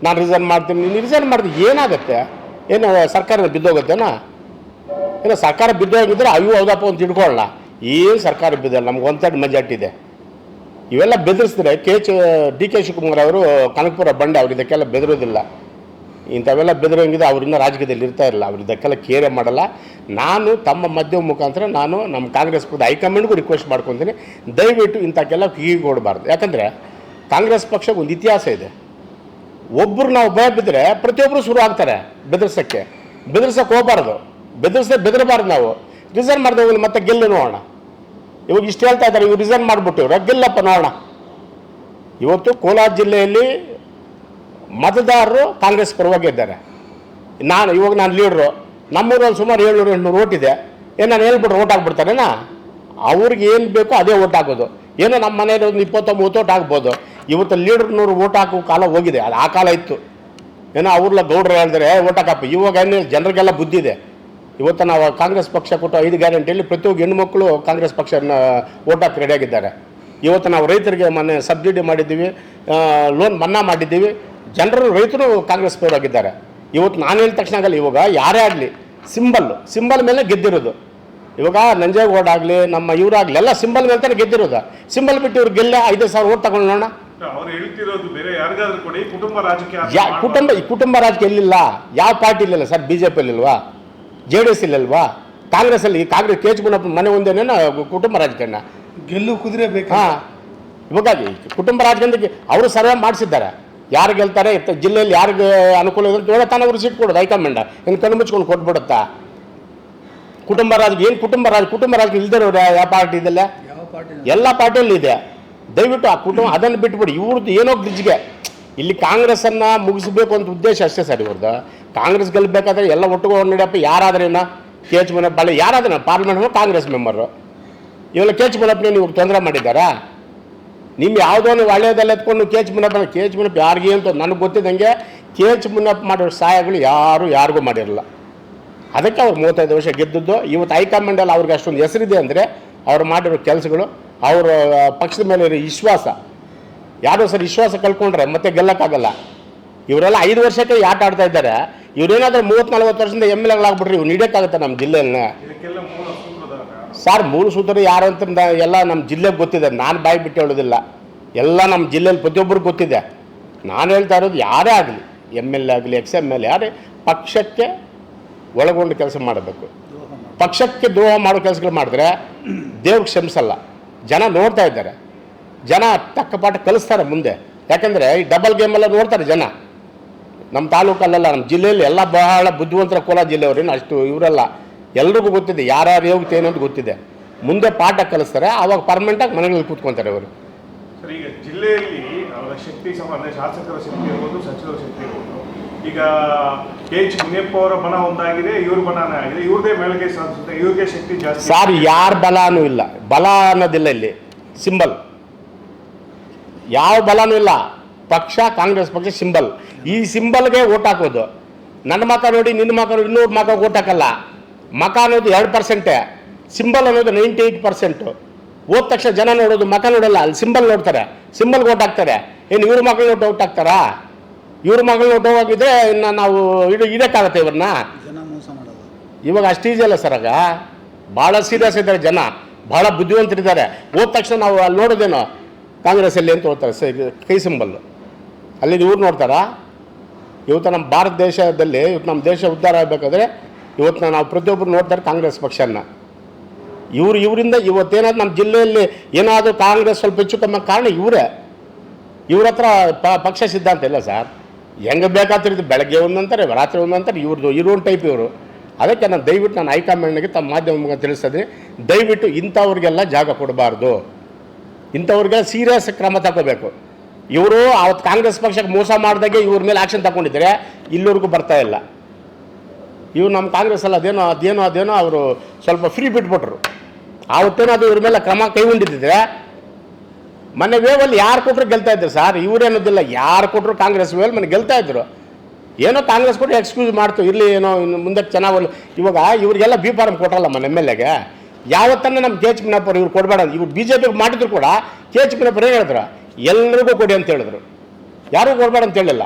ನಾನು ರಿಸೈನ್ ಮಾಡ್ತೀನಿ. ನೀನು ರಿಸೈನ್ ಮಾಡಿದ್ರೆ ಏನಾಗುತ್ತೆ? ಏನು ಸರ್ಕಾರ ಬಿದ್ದೋಗುತ್ತೇನಾ? ಏನೋ ಸರ್ಕಾರ ಬಿದ್ದೋಗಿದ್ರೆ ಅಯ್ಯೋ ಹೌದಪ್ಪ ಅಂತ ತಿಳ್ಕೊಳ್ಳ ಏನು ಸರ್ಕಾರ ಬಿದ್ದಲ್ಲ, ನಮ್ಗೆ ಒಂದು ಸೈಡ್ ಮೆಜಾರಿಟಿ ಇದೆ. ಇವೆಲ್ಲ ಬೆದರಿಸಿದ್ರೆ K H, D K Shivakumar ಅವರು, ಕನಕಪುರ ಬಂಡೆ, ಅವ್ರು ಇದಕ್ಕೆಲ್ಲ ಬೆದರೋದಿಲ್ಲ. ಇಂಥವೆಲ್ಲ ಬೆದರಂಗಿದೆ ಅವರಿಂದ ರಾಜಕೀಯದಲ್ಲಿ ಇರ್ತಾ ಇರಲ್ಲ ಅವ್ರು ಇದಕ್ಕೆಲ್ಲ ಕೇರೆ ಮಾಡಲ್ಲ. ನಾನು ತಮ್ಮ ಮಧ್ಯ ಮುಖಾಂತರ ನಾನು ನಮ್ಮ ಕಾಂಗ್ರೆಸ್ ಪಕ್ಷದ ಹೈಕಮಾಂಡ್ಗೂ ರಿಕ್ವೆಸ್ಟ್ ಮಾಡ್ಕೊತೀನಿ. ದಯವಿಟ್ಟು ಇಂಥಕ್ಕೆಲ್ಲ ಕಿವಿಗೊಡಬಾರ್ದು ಯಾಕಂದರೆ ಕಾಂಗ್ರೆಸ್ ಪಕ್ಷಕ್ಕೆ ಒಂದು ಇತಿಹಾಸ ಇದೆ. ಒಬ್ಬರು ನಾವು ಭಯ ಬಿದ್ದರೆ ಪ್ರತಿಯೊಬ್ಬರು ಶುರು ಆಗ್ತಾರೆ ಬೆದರ್ಸೋಕ್ಕೆ. ಬೆದರ್ಸೋಕ್ಕೆ ಹೋಗ್ಬಾರ್ದು. ಬೆದರ್ಸ ಬೆದರಬಾರ್ದು ನಾವು. ರಿಸೈನ್ ಮಾಡಿದೆ ಹೋಗಲಿ ಮತ್ತೆ ಗೆಲ್ಲು ನೋಡೋಣ ಇವಾಗ ಇಷ್ಟು ಹೇಳ್ತಾ ಇದ್ದಾರೆ, ಇವ್ರು ರಿಸೈನ್ ಮಾಡಿಬಿಟ್ಟಿವ್ರ ಗೆಲ್ಲಪ್ಪ ನೋಡೋಣ ಇವತ್ತು ಕೋಲಾರ ಜಿಲ್ಲೆಯಲ್ಲಿ ಮತದಾರರು ಕಾಂಗ್ರೆಸ್ ಪರವಾಗಿ ಇದ್ದಾರೆ. ನಾನು, ಇವಾಗ ನಾನು ಲೀಡ್ರು ನಮ್ಮೂರಲ್ಲಿ ಸುಮಾರು ಏಳ್ನೂರು, ಎಂಟುನೂರು ಓಟ್ ಇದೆ. ಏನು ನಾನು ಹೇಳ್ಬಿಟ್ರೆ ಓಟ್ ಹಾಕ್ಬಿಡ್ತಾರೇನಾ ಅವ್ರಿಗೆ ಏನು ಬೇಕೋ ಅದೇ ಓಟ್ ಹಾಕೋದು ಏನೋ ನಮ್ಮ ಮನೇಲಿ ಒಂದು ಇಪ್ಪತ್ತೊಂಬತ್ತು ಓಟ್ ಹಾಕ್ಬೋದು ಇವತ್ತು ಲೀಡ್ರ್ನೂರು ಓಟ್ ಹಾಕೋ ಕಾಲ ಹೋಗಿದೆ. ಅದು ಆ ಕಾಲ ಇತ್ತು. ಏನೋ ಅವ್ರಲ್ಲ ಗೌಡ್ರು ಹೇಳಿದ್ರೆ ಓಟ್ ಹಾಕಪ್ಪ. ಇವಾಗ ಏನು, ಜನರಿಗೆಲ್ಲ ಬುದ್ಧಿ ಇದೆ. ಇವತ್ತು ನಾವು ಕಾಂಗ್ರೆಸ್ ಪಕ್ಷ ಕೊಟ್ಟು ಐದು ಗ್ಯಾರಂಟಿಯಲ್ಲಿ ಪ್ರತಿಯೊಬ್ಬ ಹೆಣ್ಮಕ್ಳು ಕಾಂಗ್ರೆಸ್ ಪಕ್ಷನ ಓಟ್ ಹಾಕಿ ರೆಡಿಯಾಗಿದ್ದಾರೆ ಇವತ್ತು ನಾವು ರೈತರಿಗೆ ಮೊನ್ನೆ ಸಬ್ಸಿಡಿ ಮಾಡಿದ್ದೀವಿ ಲೋನ್ ಮನ್ನಾ ಮಾಡಿದ್ದೀವಿ. ಜನರು ರೈತರು ಕಾಂಗ್ರೆಸ್ ಪರವಾಗಿದ್ದಾರೆ ಇವತ್ತು ನಾನು ಹೇಳಿದ ತಕ್ಷಣ ಆಗಲ್ಲ ಇವಾಗ ಯಾರೇ ಆಗಲಿ ಸಿಂಬಲ್ ಸಿಂಬಲ್ ಮೇಲೆ ಗೆದ್ದಿರೋದು. ಇವಾಗ ನಂಜೇಗೌಡ ಆಗಲಿ ನಮ್ಮ ಇವರಾಗಲಿ ಎಲ್ಲ ಸಿಂಬಲ್ ಮೇಲೆ ತಾನೇ ಗೆದ್ದಿರೋದು. ಸಿಂಬಲ್ ಬಿಟ್ಟು ಇವ್ರು ಗೆಲ್ಲ ಐದು ಸಾವಿರ ಓಟ್ ತಗೊಂಡು ನೋಡೋಣ. ಕುಟುಂಬ ರಾಜಕೀಯ ಯಾ ಕುಟುಂಬ ಈ ಕುಟುಂಬ ರಾಜಕೀಯ ಎಲ್ಲಿಲ್ಲ? ಯಾವ ಪಾರ್ಟಿ ಇಲ್ಲಿಲ್ಲ ಸರ್? ಬಿ ಜೆ ಪಿ ಇಲ್ವಾ ಜೆ ಡಿ ಎಸ್ ಇಲ್ಲಲ್ವಾ? ಕಾಂಗ್ರೆಸ್ಸಲ್ಲಿ ಕಾಂಗ್ರೆಸ್ ಕೆ ಎಚ್ ಗುಣಪ್ಪ ಮನೆ ಒಂದೇನೇನ ಕುಟುಂಬ ರಾಜಕಾರಣ ಗೆಲ್ಲು ಕುದುರೆ ಬೇಕು ಹಾಂ. ಇವಾಗ ಕುಟುಂಬ ರಾಜಕಾರಣಕ್ಕೆ ಅವರು ಸರ್ವೆ ಮಾಡಿಸಿದ್ದಾರೆ. ಯಾರು ಗೆಲ್ತಾರೆ ಜಿಲ್ಲೆಯಲ್ಲಿ ಯಾರಿಗೆ ಅನುಕೂಲ ಇದೆ ಹೇಳೋ ತಾನು ಅವ್ರು ಸೀಟ್ ಕೊಡೋದು ಹೈಕಮಾಂಡ್ ಇನ್ನು ಕಣ್ಣು ಮುಚ್ಕೊಂಡು ಕೊಟ್ಬಿಡುತ್ತಾ? ಕುಟುಂಬ ರಾಜ ಏನು ಕುಟುಂಬ ರಾಜ ಕುಟುಂಬ ರಾಜ ಇಲ್ದಿರೋರು ಯಾವ ಪಾರ್ಟಿ ಇದೆಲ್ಲ? ಎಲ್ಲ ಪಾರ್ಟಿಯಲ್ಲಿ ಇದೆ. ದಯವಿಟ್ಟು ಆ ಕುಟುಂಬ ಅದನ್ನು ಬಿಟ್ಬಿಡಿ. ಇವ್ರದ್ದು ಏನೋ ಗ್ರಿಜ್ಗೆ. ಇಲ್ಲಿ ಕಾಂಗ್ರೆಸ್ಸನ್ನು ಮುಗಿಸ್ಬೇಕು ಅಂತ ಉದ್ದೇಶ ಅಷ್ಟೇ ಸರ್ ಇವ್ರದ್ದು. ಕಾಂಗ್ರೆಸ್ ಗೆಲ್ಲಬೇಕಾದ್ರೆ ಎಲ್ಲ ಒಟ್ಟಿಗೆ ನಡೆಯಪ್ಪ. ಯಾರಾದ್ರೇನ ಕೆ ಎಚ್ ಮುನಪ್ಪ ಅಲ್ಲಿ ಯಾರಾದ್ರೂ ಪಾರ್ಲಿಮೆಂಟ್ ಕಾಂಗ್ರೆಸ್ ಮೆಂಬರು ಇವೆಲ್ಲ ಕೆ ಎಚ್ ಮುನಪ್ಪನೇ ನೀವು ತೊಂದರೆ ಮಾಡಿದ್ದಾರಾ? ನಿಮ್ಮ ಯಾವುದೋ ಒಂದು ವಾಳ್ಯದಲ್ಲಿ ಎತ್ಕೊಂಡು K H Munappa K H Munappa ಯಾರಿಗೆ ಅಂತ ನನಗೆ ಗೊತ್ತಿದ್ದಂಗೆ ಕೆ ಎಚ್ ಮುನಪ್ಪ ಮಾಡಿರೋ ಸಹಾಯಗಳು ಯಾರು ಯಾರಿಗೂ ಮಾಡಿರಲ್ಲ. ಅದಕ್ಕೆ ಅವ್ರು ಮೂವತ್ತೈದು ವರ್ಷ ಗೆದ್ದದ್ದು. ಇವತ್ತು ಹೈಕಮಾಂಡಲ್ಲಿ ಅವ್ರಿಗೆ ಅಷ್ಟೊಂದು ಹೆಸರಿದೆ ಅಂದರೆ ಅವ್ರು ಮಾಡಿರೋ ಕೆಲಸಗಳು, ಅವರ ಪಕ್ಷದ ಮೇಲೆ ಇರೋ ವಿಶ್ವಾಸ. ಯಾರೋ ಸರ್ ವಿಶ್ವಾಸ ಕಳ್ಕೊಂಡ್ರೆ ಮತ್ತೆ ಗೆಲ್ಲಕ್ಕಾಗಲ್ಲ. ಇವರೆಲ್ಲ ಐದು ವರ್ಷಕ್ಕೆ ಆಟ ಆಡ್ತಾ ಇದ್ದಾರೆ. ಇವ್ರೇನಾದ್ರೂ ಮೂವತ್ತು ನಲ್ವತ್ತು ವರ್ಷದಿಂದ ಎಂ ಎಲ್ ಎಗಳಾಗ್ಬಿಟ್ರಿ ಇವ್ರು ನೀಡೋಕ್ಕಾಗುತ್ತೆ ನಮ್ಮ ಜಿಲ್ಲೆಯನ್ನ ಮೂಲ ಸರ್ ಮೂರು ಸೂತ್ರ ಯಾರು ಅಂತ ಎಲ್ಲ ನಮ್ಮ ಜಿಲ್ಲೆಗೆ ಗೊತ್ತಿದೆ. ನಾನು ಬಾಯಿ ಬಿಟ್ಟು ಹೇಳೋದಿಲ್ಲ. ಎಲ್ಲ ನಮ್ಮ ಜಿಲ್ಲೆಯಲ್ಲಿ ಪ್ರತಿಯೊಬ್ಬರು ಗೊತ್ತಿದೆ. ನಾನು ಹೇಳ್ತಾ ಇರೋದು ಯಾರೇ ಆಗಲಿ ಎಂ ಎಲ್ ಎ ಆಗಲಿ ಎಕ್ಸ್ ಎಂ ಎಲ್ ಎ ಯಾರೇ ಪಕ್ಷಕ್ಕೆ ಒಳಗೊಂಡು ಕೆಲಸ ಮಾಡಬೇಕು. ಪಕ್ಷಕ್ಕೆ ದ್ರೋಹ ಮಾಡೋ ಕೆಲಸಗಳು ಮಾಡಿದ್ರೆ ದೇವ್ರಿಗೆ ಕ್ಷಮಿಸಲ್ಲ. ಜನ ನೋಡ್ತಾ ಇದ್ದಾರೆ. ಜನ ತಕ್ಕ ಪಾಠ ಕಲಿಸ್ತಾರೆ ಮುಂದೆ. ಯಾಕಂದರೆ ಈ ಡಬಲ್ ಗೇಮೆಲ್ಲ ನೋಡ್ತಾರೆ ಜನ. ನಮ್ಮ ತಾಲೂಕಲ್ಲೆಲ್ಲ ನಮ್ಮ ಜಿಲ್ಲೆಯಲ್ಲಿ ಎಲ್ಲ ಬಹಳ ಬುದ್ಧಿವಂತರ ಕೋಲಾರ ಜಿಲ್ಲೆಯವ್ರೇನು ಅಷ್ಟು ಇವರೆಲ್ಲ. ಎಲ್ರಿಗೂ ಗೊತ್ತಿದೆ ಯಾರ್ಯಾರು ಹೋಗುತ್ತೆ ಏನು ಅಂತ ಗೊತ್ತಿದೆ. ಮುಂದೆ ಪಾಠ ಕಲಿಸ್ತಾರೆ ಆವಾಗ ಪರ್ಮನೆಂಟಾಗಿ ಮನೆಗಳಲ್ಲಿ ಕೂತ್ಕೊತಾರೆ ಅವರು. ಸರ್ ಈಗ ಜಿಲ್ಲೆಯಲ್ಲಿ ಅವರ ಶಕ್ತಿ ಸಂಬಂಧ ಶಾಸಕರ ಶಕ್ತಿ ಇರ್ಬೋದು ಸಚಿವರ ಶಕ್ತಿ ಇರ್ಬೋದು. ಈಗ ಕೆ ಎಚ್ ಮುನಿಯಪ್ಪ ಅವರ ಬಲ ಒಂದಾಗಿದೆ ಇವ್ರ ಬಣನೇ ಆಗಿದೆ. ಇವ್ರದೇ ಮೇಲ್ಗೆ ಸಾಧಿಸುತ್ತೆ ಇವ್ರಿಗೆ ಶಕ್ತಿ ಜಾಸ್ತಿ. ಸಾರ್ ಯಾರ ಬಲಾನೂ ಇಲ್ಲ. ಬಲ ಅನ್ನೋದಿಲ್ಲ ಇಲ್ಲಿ. ಸಿಂಬಲ್ ಯಾವ ಬಲನೂ ಇಲ್ಲ. ಪಕ್ಷ ಕಾಂಗ್ರೆಸ್ ಪಕ್ಷ ಸಿಂಬಲ್. ಈ ಸಿಂಬಲ್ಗೆ ಓಟ್ ಹಾಕೋದು. ನನ್ನ ಮಕ ನೋಡಿ ನಿನ್ನ ಮಕ ನೋಡಿ ಇನ್ನೂರು ಮಕ ಓಟ್ ಹಾಕಲ್ಲ. ಮಕ ಅನ್ನೋದು ಎರಡು ಪರ್ಸೆಂಟೇ ಸಿಂಬಲ್ ಅನ್ನೋದು ನೈಂಟಿ ಏಯ್ಟ್ ಪರ್ಸೆಂಟು ಹೋದ ತಕ್ಷಣ ಜನ ನೋಡೋದು ಮಕ ನೋಡಲ್ಲ. ಅಲ್ಲಿ ಸಿಂಬಲ್ ನೋಡ್ತಾರೆ. ಸಿಂಬಲ್ಗೆ ಓಟ್ ಹಾಕ್ತಾರೆ. ಏನು ಇವ್ರ ಮಕ್ಕಳು ನೋಟ್ ಔಟ್ ಹಾಕ್ತಾರಾ? ಇವ್ರ ಮಗಳು ನೋಟ್ ಹೋಗಿದ್ರೆ ಇನ್ನು ನಾವು ಇದು ಇದಕ್ಕಾಗತ್ತೆ ಇವ್ರನ್ನ. ಇವಾಗ ಅಷ್ಟು ಈಜಿ ಅಲ್ಲ ಸರ್ ಆಗ. ಭಾಳ ಸೀರಿಯಸ್ ಇದ್ದಾರೆ ಜನ. ಭಾಳ ಬುದ್ಧಿವಂತರಿದ್ದಾರೆ. ಹೋದ ತಕ್ಷಣ ನಾವು ಅಲ್ಲಿ ನೋಡೋದೇನೋ? ಕಾಂಗ್ರೆಸ್ಸಲ್ಲಿ ಅಂತ ಹೋಗ್ತಾರೆ. ಕೈ ಸಿಂಬಲ್ಲು ಅಲ್ಲಿ ಇವ್ರು ನೋಡ್ತಾರಾ? ಇವತ್ತು ನಮ್ಮ ಭಾರತ ದೇಶದಲ್ಲಿ, ಇವತ್ತು ನಮ್ಮ ದೇಶ ಉದ್ಧಾರ ಆಗಬೇಕಾದ್ರೆ ಇವತ್ತು ನಾವು ಪ್ರತಿಯೊಬ್ಬರು ನೋಡ್ತಾರೆ ಕಾಂಗ್ರೆಸ್ ಪಕ್ಷನ ಇವ್ರು ಇವರಿಂದ ಇವತ್ತೇನಾದ್ರು ನಮ್ಮ ಜಿಲ್ಲೆಯಲ್ಲಿ ಏನಾದರೂ ಕಾಂಗ್ರೆಸ್ ಸ್ವಲ್ಪ ಹೆಚ್ಚು ಕಮ್ಮಿ ಕಾರಣ ಇವರೇ. ಇವ್ರ ಹತ್ರ ಪ, ಪಕ್ಷ ಸಿದ್ಧಾಂತ ಇಲ್ಲ ಸರ್. ಹೆಂಗೆ ಬೇಕಾಗ್ತಿರೋದು ಬೆಳಗ್ಗೆ ಒಂದಂತಾರೆ ರಾತ್ರಿ ಒಂದಂತಾರೆ ಇವ್ರದ್ದು ಇರೋ ಟೈಪ್ ಇವರು. ಅದಕ್ಕೆ ನಾನು ದಯವಿಟ್ಟು ನಾನು ಹೈಕಮಾಂಡ್ಗೆ ತಮ್ಮ ಮಾಧ್ಯಮ ತಿಳಿಸ್ತಿದ್ದೀನಿ ದಯವಿಟ್ಟು ಇಂಥವ್ರಿಗೆಲ್ಲ ಜಾಗ ಕೊಡಬಾರ್ದು. ಇಂಥವ್ರಿಗೆ ಸೀರಿಯಸ್ ಕ್ರಮ ತಗೋಬೇಕು. ಇವರು ಅವತ್ತು ಕಾಂಗ್ರೆಸ್ ಪಕ್ಷಕ್ಕೆ ಮೋಸ ಮಾಡಿದಾಗೆ ಇವ್ರ ಮೇಲೆ ಆಕ್ಷನ್ ತಗೊಂಡಿದ್ದಾರೆ ಇಲ್ಲಿವರೆಗೂ ಬರ್ತಾ ಇಲ್ಲ. ಇವ್ರು ನಮ್ಮ ಕಾಂಗ್ರೆಸ್ ಅಲ್ಲ, ಅದೇನೋ ಅದೇನೋ ಅದೇನೋ ಅವರು ಸ್ವಲ್ಪ ಫ್ರೀ ಬಿಟ್ಬಿಟ್ರು. ಆವತ್ತೇನೋ ಅದು ಇವ್ರ ಮೇಲೆ ಕ್ರಮ ಕೈಗೊಂಡಿದ್ದಿದ್ರೆ, ಮೊನ್ನೆ ವೇವಲ್ಲಿ ಯಾರು ಕೊಟ್ಟರು ಗೆಲ್ತಾ ಇದ್ರು ಸರ್? ಇವರೇನೋದಿಲ್ಲ ಯಾರು ಕೊಟ್ಟರು ಕಾಂಗ್ರೆಸ್ ವೇವ್ ಮನೆ ಗೆಲ್ತಾ ಇದ್ರು. ಏನೋ ಕಾಂಗ್ರೆಸ್ ಕೊಟ್ಟರು ಎಕ್ಸ್ಕ್ಯೂಸ್ ಮಾಡ್ತು. ಇರಲಿ, ಏನೋ, ಇನ್ನು ಮುಂದೆ ಚೆನ್ನಾಗಿ ಇವಾಗ ಇವರಿಗೆಲ್ಲ ಬಿ ಫಾರ್ಮ್ ಕೊಟ್ಟರಲ್ಲ ಮನೆ ಎಂ ಎಲ್ ಎಗೆ ಯಾವತ್ತನ್ನ ನಮ್ಮ ಕೆ ಎಚ್ ಮಿನಪ್ಪರು ಇವ್ರು ಕೊಡಬೇಡ ಇವ್ರು ಬಿ ಜೆ ಪಿಗೆ ಮಾಡಿದ್ರು ಕೂಡ ಕೆ ಎಚ್ ಮಿನಪ್ಪರು ಹೇಳಿದ್ರು? ಎಲ್ರಿಗೂ ಕೊಡಿ ಅಂತ ಹೇಳಿದ್ರು. ಯಾರಿಗೂ ಕೊಡಬೇಡ ಅಂತ ಹೇಳಿಲ್ಲ.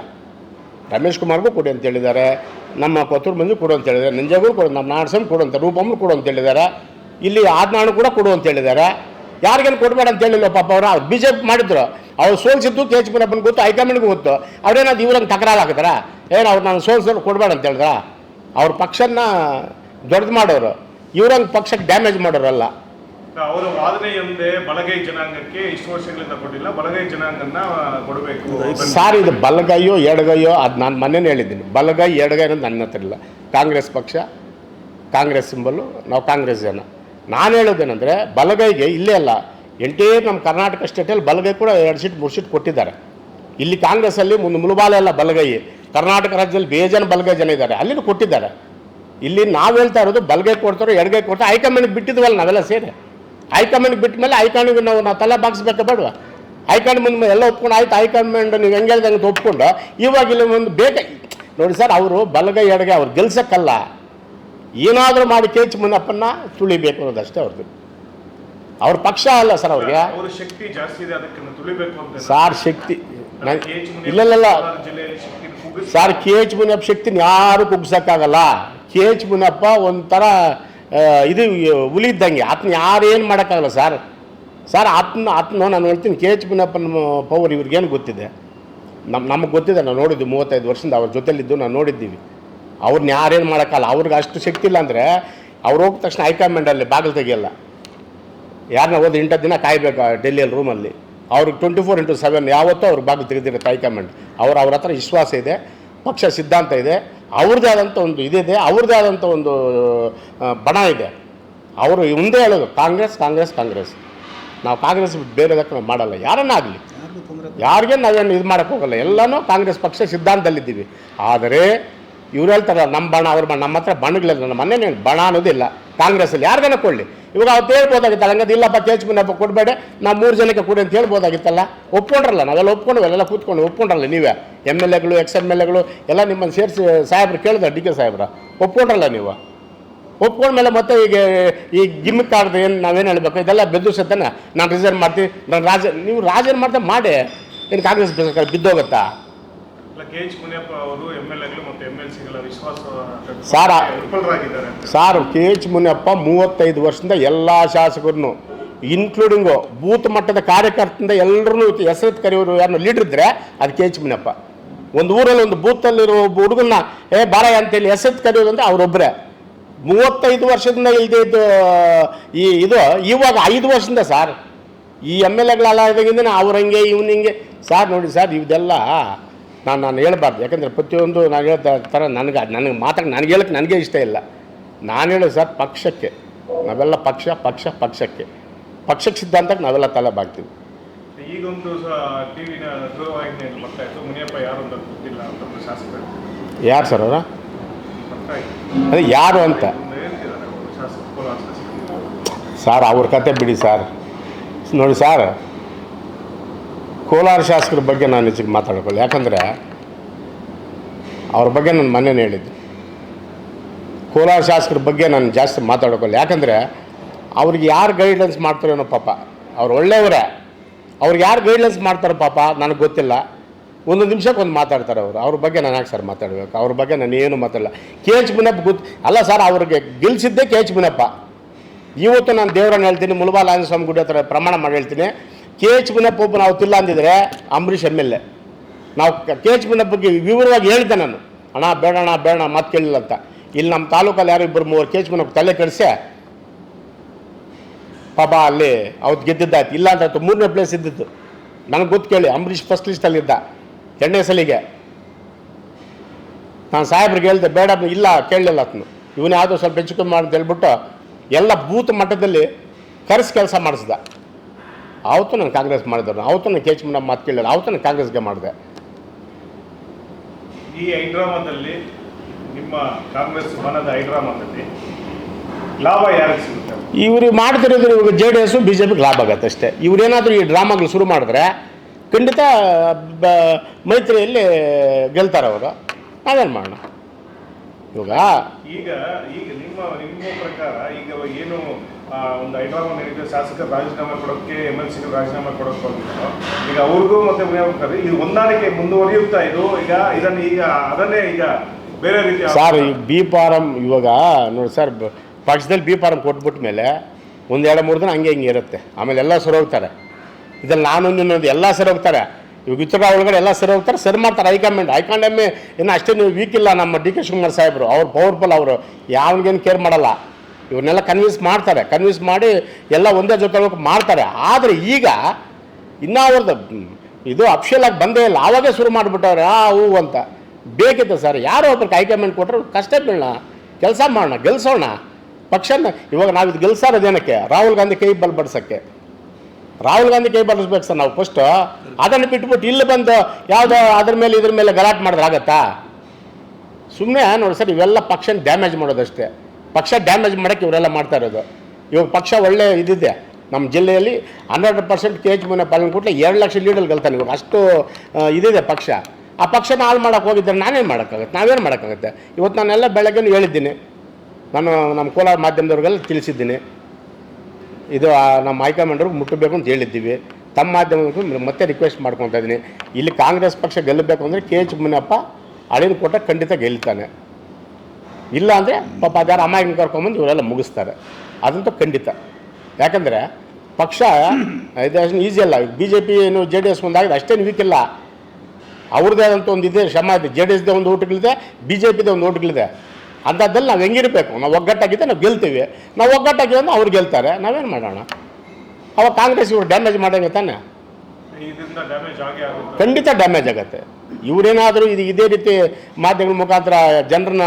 ರಮೇಶ್ ಕುಮಾರ್ಗೂ ಕೊಡಿ ಅಂತ ಹೇಳಿದ್ದಾರೆ. ನಮ್ಮ ಕೊತ್ತೂರು ಮಂದಿ ಕೊಡು ಅಂತ ಹೇಳಿದ್ದಾರೆ. ನಂಜಾಗೂ ಕೊಡು, ನಮ್ಮ ನಾಡಸಮ್ ಕೊಡು ಅಂತ, ರೂಪಮ್ಮ ಕೊಡು ಅಂತ ಹೇಳಿದ್ದಾರೆ. ಇಲ್ಲಿ ಆದ್ನಾಳು ಕೂಡ ಕೊಡು ಅಂತ ಹೇಳಿದ್ದಾರೆ. ಯಾರಿಗೇನು ಕೊಡಬೇಡ ಅಂತ ಹೇಳಿಲ್ಲ ಪಾಪ ಅವರು, ಅವ್ರು ಬಿ ಜೆ ಪಿ ಮಾಡಿದ್ರು. ಅವ್ರು ಸೋಲ್ಸಿದ್ದು ಕೆ ಎಚ್ ಮುನಿಯಪ್ಪನ ಗೊತ್ತು, ಹೈಕಮಾಂಡ್ಗೆ ಗೊತ್ತು. ಅವ್ರೇನಾದ್ರು ಇವ್ರಂಗೆ ತಕರಾರು ಹಾಕಿದಾರ ಏನು ಅವ್ರು ನಾನು ಸೋಲ್ಸೋರು ಕೊಡಬೇಡ ಅಂತ ಹೇಳಿದ್ರ? ಅವ್ರ ಪಕ್ಷನ ದೊಡ್ಡದು ಮಾಡೋರು. ಇವ್ರಂಗೆ ಪಕ್ಷಕ್ಕೆ ಡ್ಯಾಮೇಜ್ ಮಾಡೋರಲ್ಲ. ಅವರ ವಾದನೆ ಎಂದೇ ಬಲಗೈ ಜನಾಂಗಕ್ಕೆ ಇಷ್ಟು ವರ್ಷಗಳಿಂದ ಕೊಟ್ಟಿಲ್ಲ. ಬಲಗೈ ಜನಾಂಗನ್ನ ಕೊಡಬೇಕು. ಸಾರ್, ಇದು ಬಲಗೈಯೋ, ಎಡಗೈಯೋ, ಅದು ನಾನು ಮೊನ್ನೆನೇ ಹೇಳಿದ್ದೀನಿ. ಬಲಗೈ, ಎಡಗೈ ಅನ್ನೋದು ನನ್ನ ಹತ್ರ ಇಲ್ಲ. ಕಾಂಗ್ರೆಸ್ ಪಕ್ಷ, ಕಾಂಗ್ರೆಸ್ ಸಿಂಬಲು ನಾವು ಕಾಂಗ್ರೆಸ್ ಜನ. ನಾನು ಹೇಳೋದೇನೆಂದರೆ, ಬಲಗೈಗೆ ಇಲ್ಲೇ ಅಲ್ಲ ಎಂಟೇ ನಮ್ಮ ಕರ್ನಾಟಕ ಸ್ಟೇಟಲ್ಲಿ ಬಲಗೈ ಕೂಡ ಎರಡು ಸೀಟ್, ಮೂರು ಸೀಟ್ ಕೊಟ್ಟಿದ್ದಾರೆ. ಇಲ್ಲಿ ಕಾಂಗ್ರೆಸ್ಸಲ್ಲಿ ಮುಂದೆ ಮುಳುಬಾಲ ಅಲ್ಲ ಬಲಗೈ. ಕರ್ನಾಟಕ ರಾಜ್ಯದಲ್ಲಿ ಬೇಜಾನ್ ಬಲಗೈ ಜನ ಇದ್ದಾರೆ. ಅಲ್ಲಿನೂ ಕೊಟ್ಟಿದ್ದಾರೆ. ಇಲ್ಲಿ ನಾವು ಹೇಳ್ತಾ ಇರೋದು, ಬಲಗೈ ಕೊಡ್ತಾರೋ, ಎಡಗೈ ಕೊಡ್ತಾರೆ, ಹೈಕಮಾಂಡ್ಗೆ ಬಿಟ್ಟಿದ್ವಲ್ಲ ನಾವೆಲ್ಲ ಸೇರಿ. ಹೈಕಮಾಂಡ್ಗೆ ಬಿಟ್ಟ ಮೇಲೆ ಹೈಕಮಾಂಡ್ಗೆ ನಾವು ನಾವು ತಲೆ ಬಾಗಿಸ್ಬೇಕಾ ಬೇಡವಾ ಹೈಕಮಾಂಡ್ ಮುಂದೆ ಎಲ್ಲ ಒಪ್ಕೊಂಡು ಆಯ್ತು ಹೈಕಮಾಂಡ್ ನೀವು ಹೆಂಗೆ ಹೇಳ್ದಂಗೆ ಒಪ್ಕೊಂಡು ಇವಾಗ ಇಲ್ಲಿ ಒಂದು ಬೇಕಾ ನೋಡಿ ಸರ್ ಅವರು ಬಲಗೈ ಎಡಗೈ ಅವ್ರು ಗೆಲ್ಸಕ್ಕಲ್ಲ. ಏನಾದರೂ ಮಾಡಿ ಕೇಚ್ ಮುನ್ನಪ್ಪನ್ನ ತುಳಿಬೇಕು ಅನ್ನೋದಷ್ಟೇ ಅವ್ರದ್ದು ಅವ್ರ ಪಕ್ಷ ಅಲ್ಲ ಸರ್ ಅವ್ರಿಗೆ. ಶಕ್ತಿ ಜಾಸ್ತಿ ಇದೆ ಸಾರ್ ಶಕ್ತಿ ಇಲ್ಲ ಸರ್ ಕೆ ಎಚ್ ಮುನಿಯಪ್ಪ ಶಕ್ತಿನ ಯಾರು ಕುಗ್ಸಕ್ಕಾಗಲ್ಲ. ಕೆ ಎಚ್ ಮುನಿಯಪ್ಪ ಒಂಥರ ಇದು ಹುಲಿ ಇದ್ದಂಗೆ. ಆತನ ಯಾರೇನು ಮಾಡೋಕ್ಕಾಗಲ್ಲ ಸರ್. ಸರ್ ಆತ್ನ ಆತನ ನಾನು ಹೇಳ್ತೀನಿ, ಕೆ ಎಚ್ ಮುನಿಯಪ್ಪನ ಪವರ್ ಇವ್ರಿಗೇನು ಗೊತ್ತಿದೆ? ನಮ್ಮ ನಮಗೆ ಗೊತ್ತಿದೆ, ನಾನು ನೋಡಿದ್ದು ಮೂವತ್ತೈದು ವರ್ಷದಿಂದ ಅವ್ರ ಜೊತೆಲಿದ್ದು ನಾನು ನೋಡಿದ್ದೀವಿ. ಅವ್ರನ್ನ ಯಾರೇನು ಮಾಡೋಕ್ಕಲ್ಲ ಅವ್ರಿಗೆ ಅಷ್ಟು ಶಕ್ತಿ ಇಲ್ಲ ಅಂದರೆ ಅವ್ರು ಹೋಗಿದ ತಕ್ಷಣ ಹೈಕಮಾಂಡಲ್ಲಿ ಬಾಗಿಲು ತೆಗಿಯಲ್ಲ. ಯಾರನ್ನ ಹೋದ ಎಂಟು ದಿನ ಕಾಯಬೇಕು ಡೆಲ್ಲಿಯಲ್ಲಿ ರೂಮಲ್ಲಿ. ಅವ್ರಿಗೆ ಟ್ವೆಂಟಿ ಫೋರ್ ಇಂಟು ಸೆವೆನ್ ಯಾವತ್ತೂ ಅವ್ರಿಗೆ ಬಾಗಿಲು ತೆಗೆದಿರುತ್ತೆ ಹೈಕಮಾಂಡ್. ಅವ್ರು, ಅವ್ರ ಹತ್ರ ವಿಶ್ವಾಸ ಇದೆ, ಪಕ್ಷ ಸಿದ್ಧಾಂತ ಇದೆ. ಅವ್ರದ್ದೇ ಆದಂಥ ಒಂದು ಇದಿದೆ ಅವ್ರದ್ದೇ ಆದಂಥ ಒಂದು ಬಣ ಇದೆ. ಅವರು ಮುಂದೆ ಹೇಳೋದು ಕಾಂಗ್ರೆಸ್ ಕಾಂಗ್ರೆಸ್ ಕಾಂಗ್ರೆಸ್. ನಾವು ಕಾಂಗ್ರೆಸ್ ಬೇರೆ ಬೇರೆದಕ್ಕೆ ನಾವು ಮಾಡಲ್ಲ. ಯಾರನ್ನ ಆಗಲಿ? ಯಾರಿಗೂ ನಾವೇನು ಇದು ಮಾಡೋಕ್ಕೆ ಹೋಗಲ್ಲ. ಎಲ್ಲನೂ ಕಾಂಗ್ರೆಸ್ ಪಕ್ಷ ಸಿದ್ಧಾಂತದಲ್ಲಿದ್ದೀವಿ. ಆದರೆ ಇವ್ರು ಹೇಳ್ತಾರೆ ನಮ್ಮ ಬಣ ಅವ್ರ ಬಣ ನಮ್ಮ ಹತ್ರ ಬಣಗಳಿಲ್ಲ. ನಮ್ಮ ಮನೆಯೇ ಬಣ ಅನ್ನೋದಿಲ್ಲ. ಕಾಂಗ್ರೆಸ್ಸಲ್ಲಿ ಯಾರಿಗಾನ ಕೊಡ್ಲಿ? ಇವಾಗ ಅವತ್ತು ಹೇಳ್ಬೋದಾಗಿತ್ತಲ್ಲ ಹಂಗದು ಇಲ್ಲಪ್ಪ ಕೆ ಕೊಡ್ಬೇಡ ಕೊಡಬೇಡ, ನಾವು ಮೂರು ಜನಕ್ಕೆ ಕೊಡಿ ಅಂತ ಹೇಳ್ಬೋದಾಗಿತ್ತಲ್ಲ? ಒಪ್ಕೊಂಡ್ರಲ್ಲ, ನಾವೆಲ್ಲ ಒಪ್ಕೊಂಡು ಎಲ್ಲ ಕೂತ್ಕೊಂಡು ಒಪ್ಕೊಂಡ್ರಲ್ಲ ನೀವೇ? ಎಂ ಎಲ್ ಎಗಳು, ಎಕ್ಸ್ ಎಂ ಎಲ್ ಎಗಳು, ಎಲ್ಲ ನಿಮ್ಮನ್ನು ಸೇರಿಸಿ, ಸಾಹೇಬ್ರು ಕೇಳಿದ ಡಿ ಕೆ ಸಾಹೇಬ್ರ. ಒಪ್ಕೊಂಡ್ರಲ್ಲ ನೀವು? ಒಪ್ಕೊಂಡ್ಮೇಲೆ ಮತ್ತೆ ಈಗ, ಈ ಗಿಮ್ಮಿ ಆಡ್ದು ಏನು, ನಾವೇನು ಹೇಳ್ಬೇಕು? ಇದೆಲ್ಲ ಬೆದ್ದು ಸತ್ತಾನೆ ನಾನು ರಿಸರ್ವ್ ಮಾಡ್ತೀನಿ, ನಾನು ರಾಜ, ನೀವು ರಾಜನ್ ಮಾಡ್ತಾ ಮಾಡಿ. ಏನು ಕಾಂಗ್ರೆಸ್ ಬಿದ್ದೋಗುತ್ತಾ? ಕೆ ಎಚ್ ಮುನಿಯಪ್ಪ ಅವರು ಎಂ ಎಲ್ ಎಗಳು ಮತ್ತು ಎಂ ಎಲ್ ಸಿಗಳ ವಿಶ್ವಾಸ ಸಾರ. ವಿಫಲರಾಗಿದ್ದಾರೆ ಸಾರ್ ಕೆ ಎಚ್ ಮುನಿಯಪ್ಪ ಮೂವತ್ತೈದು ವರ್ಷದಿಂದ ಎಲ್ಲ ಶಾಸಕರನ್ನು ಇನ್ಕ್ಲೂಡಿಂಗು ಬೂತ್ ಮಟ್ಟದ ಕಾರ್ಯಕರ್ತರಿಂದ ಎಲ್ಲರೂ ಹೆಸರು ಕರೆಯೋರು ಯಾರು ಲೀಡರ್ ಇದ್ದರೆ ಅದು ಕೆ ಎಚ್ ಮುನಿಯಪ್ಪ. ಒಂದು ಊರಲ್ಲಿ ಒಂದು ಬೂತಲ್ಲಿರೋ ಒಬ್ಬ ಹುಡುಗನ್ನ ಏ ಬಾರ ಅಂತೇಳಿ ಹೆಸರು ಕರೆಯೋದು ಅಂದರೆ ಅವರೊಬ್ಬರೇ ಮೂವತ್ತೈದು ವರ್ಷದಿಂದ ಇಲ್ಲದೆ ಇದ್ದು ಈ ಇದು ಇವಾಗ ಐದು ವರ್ಷದಿಂದ ಸರ್ ಈ ಎಂ ಎಲ್ ಎಗಳೆಲ್ಲ ಇದಾಗಿಂದ ಅವ್ರು ಹಂಗೆ ಇವ್ನು ಹಿಂಗೆ. ಸರ್ ನೋಡಿ ಸರ್ ಇದೆಲ್ಲ ನಾನು ನಾನು ಹೇಳ್ಬಾರ್ದು. ಯಾಕಂದರೆ ಪ್ರತಿಯೊಂದು ನಾನು ಹೇಳ್ತಾ ಥರ ನನಗೆ ನನಗೆ ಮಾತಾಡಿ ನನಗೆ ಹೇಳಕ್ಕೆ ನನಗೆ ಇಷ್ಟ ಇಲ್ಲ. ನಾನು ಹೇಳೋದು ಸರ್ ಪಕ್ಷಕ್ಕೆ. ನಾವೆಲ್ಲ ಪಕ್ಷ ಪಕ್ಷ ಪಕ್ಷಕ್ಕೆ. ಪಕ್ಷಕ್ಕೆ ಸಿದ್ಧಾಂತಕ್ಕೆ ನಾವೆಲ್ಲ ತಲೆ ಬಾಗ್ತೀವಿ. ಈಗೊಂದು ಟಿವಿನ ದೂರವಾಹಿನಿಯಲ್ಲಿ ಬರ್ತಾ ಇತ್ತು. ಮುನಿಯಪ್ಪ ಯಾರು ಅಂತ ಗೊತ್ತಿಲ್ಲ ಅಂತ ಒಬ್ಬರು ಶಾಸಕರು ಯಾರು ಸರ್ ಅವರ? ಅದೇ ಯಾರು ಅಂತ? ಸಾರ್ ಅವ್ರ ಕತೆ ಬಿಡಿ ಸರ್. ನೋಡಿ ಸಾರ್ ಕೋಲಾರ ಶಾಸಕರ ಬಗ್ಗೆ ನಾನು ಹೆಚ್ಚಿಗೆ ಮಾತಾಡ್ಕೊಳ್ಳಿ. ಯಾಕಂದರೆ ಅವ್ರ ಬಗ್ಗೆ ನಾನು ಮೊನ್ನೆ ಹೇಳಿದ್ದೆ. ಕೋಲಾರ ಶಾಸಕರ ಬಗ್ಗೆ ನಾನು ಜಾಸ್ತಿ ಮಾತಾಡ್ಕೊಳ್ಳಿ. ಯಾಕಂದರೆ ಅವ್ರಿಗೆ ಯಾರು ಗೈಡ್ಲೈನ್ಸ್ ಮಾಡ್ತಾರೇನೋ ಪಾಪ. ಅವ್ರು ಒಳ್ಳೆಯವರೇ. ಅವ್ರಿಗೆ ಯಾರು ಗೈಡ್ಲೈನ್ಸ್ ಮಾಡ್ತಾರೆ ಪಾಪ, ನನಗೆ ಗೊತ್ತಿಲ್ಲ. ಒಂದು ನಿಮಿಷಕ್ಕೆ ಒಂದು ಮಾತಾಡ್ತಾರೆ ಅವರು. ಅವ್ರ ಬಗ್ಗೆ ನಾನು ಯಾಕೆ ಸರ್ ಮಾತಾಡಬೇಕು? ಅವ್ರ ಬಗ್ಗೆ ನಾನು ಏನು ಮಾತಾಡಲ್ಲ ಕೆ ಎಚ್ ಮುನಪ್ಪ ಗೊತ್ತು ಅಲ್ಲ ಸರ್, ಅವ್ರಿಗೆ ಗೆಲ್ಸಿದ್ದೆ ಕೆ ಎಚ್ ಮುನಪ್ಪ ಇವತ್ತು ನಾನು ದೇವರನ್ನು ಹೇಳ್ತೀನಿ ಮುಲಬಾಲ ಆಂಜಸ್ವಾಮಿ ಸ್ವಾಮಿ ಗುಡಿ ಹತ್ರ ಪ್ರಮಾಣ ಮಾಡಿ ಹೇಳ್ತೀನಿ. ಕೆ ಎಚ್ ಮುನಪ್ಪ ಒಬ್ಬ ನಾವು ತಿಲ್ಲ ಅಂದಿದ್ರೆ ಅಂಬರೀಷ್ ಎಂ ಎಲ್ ಎ. ನಾವು ಕೆ ಎಚ್ ಮುನಪ್ಪ ಬಗ್ಗೆ ವಿವರವಾಗಿ ಹೇಳಿದ್ದೆ ನಾನು. ಅಣ್ಣ ಬೇಡಣ್ಣ ಬೇಡ ಮಾತು ಕೇಳಿಲ್ಲ ಅಂತ. ಇಲ್ಲಿ ನಮ್ಮ ತಾಲೂಕಲ್ಲಿ ಯಾರು ಇಬ್ಬರು ಮೂವರು ಕೆ ಎಚ್ ಮುನಪ್ಪ ತಲೆ ಕೆಡಿಸೆ ಪಾಪ ಅಲ್ಲಿ ಅವತ್ತು ಗೆದ್ದಿದ್ದಾಯ್ತು. ಇಲ್ಲ ಅಂತ ಮೂರನೇ ಪ್ಲೇಸ್ ಇದ್ದಿತ್ತು ನನಗೆ ಗೊತ್ತು ಕೇಳಿ, ಅಂಬರೀಷ್ ಫಸ್ಟ್ ಲಿಸ್ಟಲ್ಲಿದ್ದ ಎರಡನೇ ಸಲಿಗೆ. ನಾನು ಸಾಹೇಬ್ರಿಗೆ ಹೇಳಿದೆ, ಬೇಡ ಇಲ್ಲ, ಕೇಳಲಿಲ್ಲ ಅತ್ನು ಇವನೇ ಆದರೂ ಸ್ವಲ್ಪ ಹೆಚ್ಚು ಕಮ್ಮಿ ಮಾಡಿ ಅಂತ ಹೇಳ್ಬಿಟ್ಟು ಎಲ್ಲ ಬೂತ್ ಮಟ್ಟದಲ್ಲಿ ಕರೆಸಿ ಕೆಲಸ ಮಾಡಿಸ್ದ. ಆವತ್ತು ನಾನು ಕಾಂಗ್ರೆಸ್ ಮಾಡಿದ್ರು. ಆವತ್ತು ನಾನು ಕೆ ಎಚ್ ಮಾತು ಕೇಳಿಲ್ಲ. ಆವತ್ತು ನಾನು ಕಾಂಗ್ರೆಸ್ಗೆ ಮಾಡಿದೆ. ಈ ಹೈಡ್ರಾಮಾದಲ್ಲಿ ನಿಮ್ಮ ಕಾಂಗ್ರೆಸ್ ಮನದ ಹೈಡ್ರಾಮಾದಲ್ಲಿ ಲಾಭ ಯಾರಿಗೆ ಸಿಗುತ್ತೆ? ಇವ್ರಿಗೆ ಮಾಡ್ತಿರೋದ್ರೆ ಇವಾಗ J D S B J ಪಿಗೆ ಲಾಭ ಆಗುತ್ತೆ ಅಷ್ಟೇ. ಇವ್ರೇನಾದರೂ ಈ ಡ್ರಾಮಾಗಳು ಶುರು ಮಾಡಿದ್ರೆ ಖಂಡಿತ ಬ ಮೈತ್ರಿಯಲ್ಲಿ ಗೆಲ್ತಾರೆ ಅವರು. ನಾವೇನು ಮಾಡೋಣ? ಇವಾಗ ಈಗ ಈಗ ನಿಮ್ಮ ನಿಮ್ಮ ಪ್ರಕಾರ ಈಗ ಏನು ಒಂದು ಹೈಡ್ರಾಮಾ ಏನಿದೆ ಶಾಸಕರು ರಾಜೀನಾಮೆ ಕೊಡೋಕ್ಕೆ ಎಂ ಎಲ್ ಸಿ ರಾಜೀನಾಮೆ ಕೊಡೋಕೆ ಹೋಗಿದ್ರು ಈಗ ಅವ್ರಿಗೂ ಮತ್ತೆ ಮುನಿಯಪ್ಪರು ಇದು ಹೊಂದಾಣಿಕೆ ಮುಂದುವರಿಯುತ್ತಾ ಇದು? ಈಗ ಇದನ್ನು ಈಗ ಅದನ್ನೇ ಈಗ ಬೇರೆ ರೀತಿ ಸರ್ ಈ ಬಿ ಫಾರಮ್ ಇವಾಗ ನೋಡಿ ಸರ್ ಪಕ್ಷದಲ್ಲಿ ಬಿ ಫಾರಮ್ ಕೊಟ್ಬಿಟ್ಟ ಮೇಲೆ ಒಂದು ಎರಡು ಮೂರು ದಿನ ಹಂಗೆ ಹಿಂಗೆ ಇರುತ್ತೆ. ಆಮೇಲೆ ಎಲ್ಲ ಸರಿ ಹೋಗ್ತಾರೆ. ಇದ್ರಲ್ಲಿ ನಾನೊಂದು ಇನ್ನೊಂದು ಎಲ್ಲ ಸರಿ ಹೋಗ್ತಾರೆ. ಇವಾಗ ಉತ್ತರ ಒಳಗಡೆ ಎಲ್ಲ ಸರಿ ಹೋಗ್ತಾರೆ, ಸರಿ ಮಾಡ್ತಾರೆ. ಹೈಕಮಾಂಡ್ ಹೈಕಮಾಂಡ್ ಏನು ಅಷ್ಟೇ ನೀವು ವೀಕ್ ಇಲ್ಲ ನಮ್ಮ ಡಿ ಕೆ ಶಿವಕುಮಾರ್ ಸಾಹೇಬರು. ಅವ್ರು ಪವರ್ಫುಲ್ ಅವರು. ಯಾವನಿಗೇನು ಕೇರ್ ಮಾಡಲ್ಲ. ಇವನ್ನೆಲ್ಲ ಕನ್ವಿನ್ಸ್ ಮಾಡ್ತಾರೆ. ಕನ್ವಿನ್ಸ್ ಮಾಡಿ ಎಲ್ಲ ಒಂದೇ ಜೊತೆ ಮಾಡ್ತಾರೆ. ಆದರೆ ಈಗ ಇನ್ನೂ ಅವ್ರದ್ದು ಇದು ಅಫಿಷಿಯಲ್ ಆಗಿ ಬಂದೇ ಇಲ್ಲ. ಆವಾಗೇ ಶುರು ಮಾಡಿಬಿಟ್ಟವ್ರೆ, ಆ, ಹೂ ಅಂತ. ಬೇಕಿತ್ತು ಸರ್ ಯಾರೋ ಒಬ್ರಿಗೆ ಹೈಕಮಾಂಡ್ ಕೊಟ್ಟರು ಕಷ್ಟ ಬೀಳೋಣ, ಕೆಲಸ ಮಾಡೋಣ, ಗೆಲ್ಸೋಣ. ಪಕ್ಷನ, ಇವಾಗ ನಾವು ಇದು ಗೆಲ್ಸಾರೋದೇನಕ್ಕೆ ರಾಹುಲ್ ಗಾಂಧಿ ಕೈ ಬಲ್ ಬಡ್ಸೋಕ್ಕೆ. ರಾಹುಲ್ ಗಾಂಧಿ ಕೈ ಬಡಿಸ್ಬೇಕು ಸರ್ ನಾವು ಫಸ್ಟು ಅದನ್ನು ಬಿಟ್ಬಿಟ್ಟು ಇಲ್ಲಿ ಬಂದು ಯಾವುದೋ ಅದ್ರ ಮೇಲೆ ಇದ್ರ ಮೇಲೆ ಗಲಾಟೆ ಮಾಡಿದ್ರೆ ಆಗತ್ತಾ? ಸುಮ್ಮನೆ ನೋಡಿ ಸರ್, ಇವೆಲ್ಲ ಪಕ್ಷನ ಡ್ಯಾಮೇಜ್ ಮಾಡೋದಷ್ಟೇ. ಪಕ್ಷ ಡ್ಯಾಮೇಜ್ ಮಾಡೋಕ್ಕೆ ಇವರೆಲ್ಲ ಮಾಡ್ತಾ ಇರೋದು. ಇವಾಗ ಪಕ್ಷ ಒಳ್ಳೆ ಇದಿದೆ. ನಮ್ಮ ಜಿಲ್ಲೆಯಲ್ಲಿ ಹಂಡ್ರೆಡ್ ಪರ್ಸೆಂಟ್ ಕೆ ಎಚ್ ಮುನ್ನ ಪಾಲನೆ ಕೊಟ್ಟರೆ ಎರಡು ಲಕ್ಷ ಲೀಡಲ್ಲಿ ಗೆಲ್ತಾನೆ ಇವಾಗ. ಅಷ್ಟು ಇದಿದೆ ಪಕ್ಷ. ಆ ಪಕ್ಷನ ಹಾಳು ಮಾಡೋಕೆ ಹೋಗಿದ್ದರೆ ನಾನೇನು ಮಾಡೋಕ್ಕಾಗತ್ತೆ? ನಾವೇನು ಮಾಡೋಕ್ಕಾಗುತ್ತೆ? ಇವತ್ತು ನಾನೆಲ್ಲ ಬೆಳಗ್ಗೆ ಹೇಳಿದ್ದೀನಿ. ನಾನು ನಮ್ಮ ಕೋಲಾರ ಮಾಧ್ಯಮದವ್ರಿಗೆಲ್ಲ ತಿಳಿಸಿದ್ದೀನಿ. ಇದು ನಮ್ಮ ಹೈಕಮಾಂಡ್ರಿಗೆ ಮುಟ್ಟಬೇಕು ಅಂತ ಹೇಳಿದ್ದೀವಿ. ತಮ್ಮ ಮಾಧ್ಯಮದ ಮತ್ತೆ ರಿಕ್ವೆಸ್ಟ್ ಮಾಡ್ಕೊತಾ ಇದ್ದೀನಿ. ಇಲ್ಲಿ ಕಾಂಗ್ರೆಸ್ ಪಕ್ಷ ಗೆಲ್ಲಬೇಕು ಅಂದರೆ ಕೆ ಎಚ್ ಮುನಿಯಪ್ಪ ಅಳಿನ ಕೊಟ್ಟ ಖಂಡಿತ ಗೆಲ್ತಾನೆ. ಇಲ್ಲ ಅಂದರೆ ಪಾಪ ಅದ್ಯಾರು ಅಮ್ಮಾಯಿನ ಕರ್ಕೊಂಬಂದು ಇವರೆಲ್ಲ ಮುಗಿಸ್ತಾರೆ. ಅದಂತೂ ಖಂಡಿತ. ಯಾಕಂದರೆ ಪಕ್ಷ, ಇದು ಈಸಿ ಅಲ್ಲ. ಬಿ ಜೆ ಪಿ ಏನು ಜೆ ಡಿ ಎಸ್ ಒಂದಾಗಿದೆ ಅಷ್ಟೇನು ವೀಕಿಲ್ಲ ಅವ್ರದ್ದೇ ಆದಂಥ ಒಂದು ಇದೆ ಶ್ರಮ ಇದೆ ಜೆ ಡಿ ಎಸ್ದೇ ಒಂದು ಓಟ್ಗಳಿದೆ ಬಿ ಜೆ ಪಿದೇ ಒಂದು ಓಟ್ಗಳಿದೆ. ಅಂಥದ್ದಲ್ಲಿ ನಾವು ಹೆಂಗಿರಬೇಕು? ನಾವು ಒಗ್ಗಟ್ಟಾಗಿದ್ದೆ ನಾವು ಗೆಲ್ತೀವಿ. ನಾವು ಒಗ್ಗಟ್ಟಾಗಿದ್ದೆ ಅಂದ್ರೆ ಅವ್ರು ಗೆಲ್ತಾರೆ. ನಾವೇನು ಮಾಡೋಣ? ಅವಾಗ ಕಾಂಗ್ರೆಸ್ ಇವ್ರು ಡ್ಯಾಮೇಜ್ ಮಾಡಂಗೆ ತಾನೆ? ಖಂಡಿತ ಡ್ಯಾಮೇಜ್ ಆಗುತ್ತೆ. ಇವರೇನಾದರೂ ಇದು ಇದೇ ರೀತಿ ಮಾಧ್ಯಮಗಳ ಮುಖಾಂತರ ಜನರನ್ನ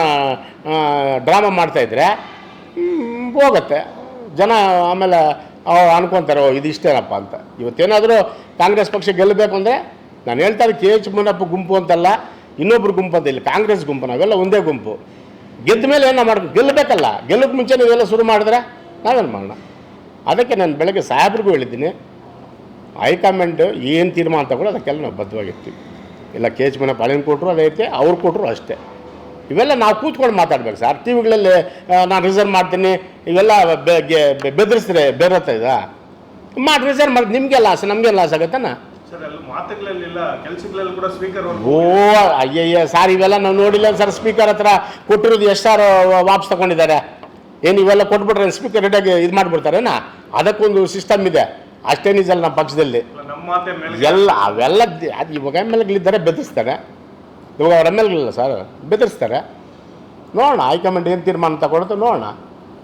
ಡ್ರಾಮಾ ಮಾಡ್ತಾಯಿದ್ರೆ ಹೋಗುತ್ತೆ. ಜನ ಆಮೇಲೆ ಅವ್ರು ಅನ್ಕೊತಾರೆ ಇದು ಇಷ್ಟೇನಪ್ಪ ಅಂತ. ಇವತ್ತೇನಾದರೂ ಕಾಂಗ್ರೆಸ್ ಪಕ್ಷ ಗೆಲ್ಲಬೇಕು ಅಂದರೆ ನಾನು ಹೇಳ್ತಾರೆ ಕೆ ಎಚ್ ಮುನಪ್ಪ ಗುಂಪು ಅಂತಲ್ಲ ಇನ್ನೊಬ್ರು ಗುಂಪು ಅಂತ ಇಲ್ಲ. ಕಾಂಗ್ರೆಸ್ ಗುಂಪು ನಾವೆಲ್ಲ ಒಂದೇ ಗುಂಪು. ಗೆದ್ದ ಮೇಲೆ ಏನೋ ಮಾಡ್ಬೇಕು? ಗೆಲ್ಲಬೇಕಲ್ಲ. ಗೆಲ್ಲಕ್ಕೆ ಮುಂಚೆ ನೀವೆಲ್ಲ ಶುರು ಮಾಡಿದ್ರೆ ನಾವೇನು ಮಾಡೋಣ? ಅದಕ್ಕೆ ನಾನು ಬೆಳಗ್ಗೆ ಸಾಹೇಬ್ರಿಗೂ ಹೇಳಿದ್ದೀನಿ. ಹೈಕಮಾಂಡ್ ಏನು ತೀರ್ಮಾನ ತಗೊಳ್ಳೋ ಅದಕ್ಕೆಲ್ಲ ನಾವು ಬದ್ಧವಾಗಿರ್ತೀವಿ. ಇಲ್ಲ, ಕೆ. ಎಚ್. ಮನೆ ಪಾಲಿನ ಕೊಟ್ಟರು ಅದೈತೆ ಅವ್ರು ಕೊಟ್ಟರು ಅಷ್ಟೇ. ಇವೆಲ್ಲ ನಾವು ಕೂತ್ಕೊಂಡು ಮಾತಾಡ್ಬೇಕು ಸರ್. ಟಿ ವಿಗಳಲ್ಲಿ ನಾನು ರಿಸರ್ವ್ ಮಾಡ್ತೀನಿ. ಇವೆಲ್ಲ ಬೇರೆ ಬೆದರಿಸಿದ್ರೆ ಬೇರತ್ತ ಇದ? ಮಾಡಿ ರಿಸರ್ವ್ ಮಾಡಿ. ನಿಮಗೆ ಲಾಸ್ ನಮಗೆ ಲಾಸ್ ಆಗತ್ತನ? ಓ ಅಯ್ಯಯ್ಯ ಸರ್ ಇವೆಲ್ಲ ನಾವು ನೋಡಿಲ್ಲ ಸರ್ ಸ್ಪೀಕರ್ ಹತ್ರ ಕೊಟ್ಟಿರೋದು ಎಷ್ಟು ಸಾರ್ ವಾಪಸ್ ತಗೊಂಡಿದ್ದಾರೆ? ಏನು ಇವೆಲ್ಲ ಕೊಟ್ಬಿಟ್ರೆ ಸ್ಪೀಕರ್ ರೆಡಿಯಾಗಿ ಇದು ಮಾಡಿಬಿಡ್ತಾರೇನಾ ಅದಕ್ಕೊಂದು ಸಿಸ್ಟಮ್ ಇದೆ. ಅಷ್ಟೇ ನಿಜಲ್ಲ ನಮ್ಮ ಪಕ್ಷದಲ್ಲಿ. ಎಲ್ಲ ಅವೆಲ್ಲ ಅದು ಇವಾಗ ಎಂ ಎಲ್ ಗಳಿದ್ದಾರೆ ಬೆದರಿಸ್ತಾರೆ. ಇವಾಗ ಅವ್ರ ಎಂ ಎಲ್ಗಳಿಲ್ಲ ಸರ್ ಬೆದರಿಸ್ತಾರೆ. ನೋಡೋಣ ಹೈಕಮಾಂಡ್ ಏನು ತೀರ್ಮಾನ ತಗೊಳುತ್ತೋ ನೋಡೋಣ.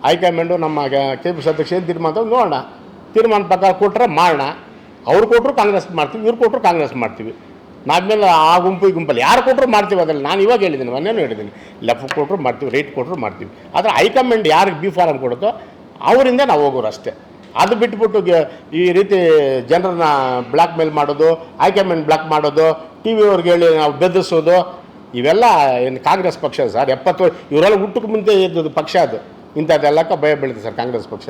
ಹೈಕಮಾಂಡು ನಮ್ಮ ಕೆ ಪಿ ಸಿ ಅಧ್ಯಕ್ಷ ಏನು ತೀರ್ಮಾನ ತಗೊಂಡು ನೋಡೋಣ. ತೀರ್ಮಾನ ಪ್ರಕಾರ ಕೊಟ್ಟರೆ ಮಾಡೋಣ. ಅವ್ರು ಕೊಟ್ಟರು ಕಾಂಗ್ರೆಸ್ ಮಾಡ್ತೀವಿ, ಇವ್ರು ಕೊಟ್ಟರು ಕಾಂಗ್ರೆಸ್ ಮಾಡ್ತೀವಿ. ನಾದ್ಮೇಲೆ ಆ ಗುಂಪು ಈ ಗುಂಪಲ್ಲಿ. ಯಾರು ಕೊಟ್ಟರು ಮಾಡ್ತೀವಿ ಅದ್ರಲ್ಲಿ ನಾನು ಇವಾಗ ಹೇಳಿದ್ದೀನಿ, ಮೊನ್ನೆನೂ ಹೇಳಿದ್ದೀನಿ. ಲೆಫ್ಟ್ ಕೊಟ್ಟರು ಮಾಡ್ತೀವಿ, ರೈಟ್ ಕೊಟ್ಟರು ಮಾಡ್ತೀವಿ. ಆದರೆ ಹೈಕಮಾಂಡ್ ಯಾರಿಗೆ ಬಿ ಫಾರಮ್ ಕೊಡುತ್ತೋ, ಅವರಿಂದ ನಾವು ಹೋಗೋರು ಅಷ್ಟೇ. ಅದು ಬಿಟ್ಬಿಟ್ಟು ಈ ರೀತಿ ಜನರನ್ನ ಬ್ಲ್ಯಾಕ್ ಮೇಲ್ ಮಾಡೋದು, ಹೈಕಮಾಂಡ್ ಬ್ಲಾಕ್ ಮಾಡೋದು ಟಿ ವಿ ಅವ್ರಿಗೆ ಹೇಳಿ ನಾವು ಬೆದರಿಸೋದು, ಇವೆಲ್ಲ ಏನು ಕಾಂಗ್ರೆಸ್ ಪಕ್ಷ ಸರ್. ಎಪ್ಪತ್ತು, ಇವರೆಲ್ಲ ಹುಟ್ಟಕ್ಕೆ ಮುಂದೆ ಇದ್ದದ್ದು ಪಕ್ಷ ಅದು. ಇಂಥದ್ದೆಲ್ಲಕ್ಕ ಭಯ ಬೀಳುತ್ತೆ ಸರ್ ಕಾಂಗ್ರೆಸ್ ಪಕ್ಷ.